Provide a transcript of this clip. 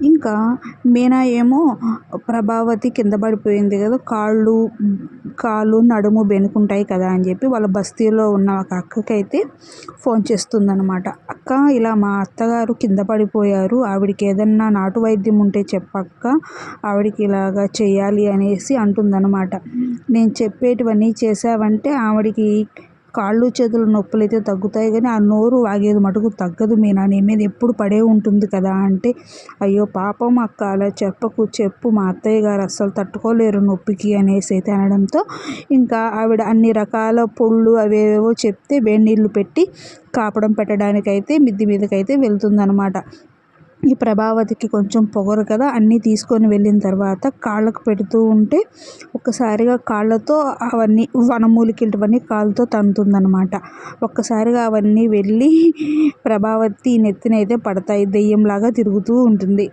ఇంకా మీనా ఏమో ప్రభావతి కింద పడిపోయింది కదా కాళ్ళు కాళ్ళు నడుము బెనుకుంటాయి కదా అని చెప్పి వాళ్ళ బస్తీలో ఉన్న ఒక అక్కకైతే ఫోన్ చేస్తుందనమాట అక్క ఇలా మా అత్తగారు కింద పడిపోయారు ఆవిడకి ఏదన్నా నాటు వైద్యం ఉంటే చెప్పక్క ఆవిడకి ఇలాగా చేయాలి అనేసి అంటుందన్నమాట. నేను చెప్పేటివన్నీ చేసావంటే ఆవిడకి కాళ్ళు చేతులు నొప్పులు అయితే తగ్గుతాయి కానీ ఆ నోరు వాగేది మటుకు తగ్గదు మీనా. నీ మీద ఎప్పుడు పడే ఉంటుంది కదా అంటే అయ్యో పాపం అక్క అలా చెప్పకు చెప్పు మా అత్తయ్య గారు అస్సలు తట్టుకోలేరు నొప్పికి అనేసి అయితే అనడంతో ఇంకా ఆవిడ అన్ని రకాల పొళ్ళు అవేవేవో చెప్తే వేడి నీళ్ళు పెట్టి కాపడం పెట్టడానికైతే మిద్ది మీదకైతే వెళ్తుందనమాట ఈ ప్రభావతికి కొంచెం పొగరు కదా అన్నీ తీసుకొని వెళ్ళిన తర్వాత కాళ్ళకు పెడుతూ ఉంటే ఒక్కసారిగా కాళ్ళతో అవన్నీ వనమూలికలవన్నీ కాళ్ళతో తంతుందనమాట ఒక్కసారిగా అవన్నీ వెళ్ళి ప్రభావతి నెత్తిన అయితే పడతాయి దెయ్యంలాగా తిరుగుతూ ఉంటుంది.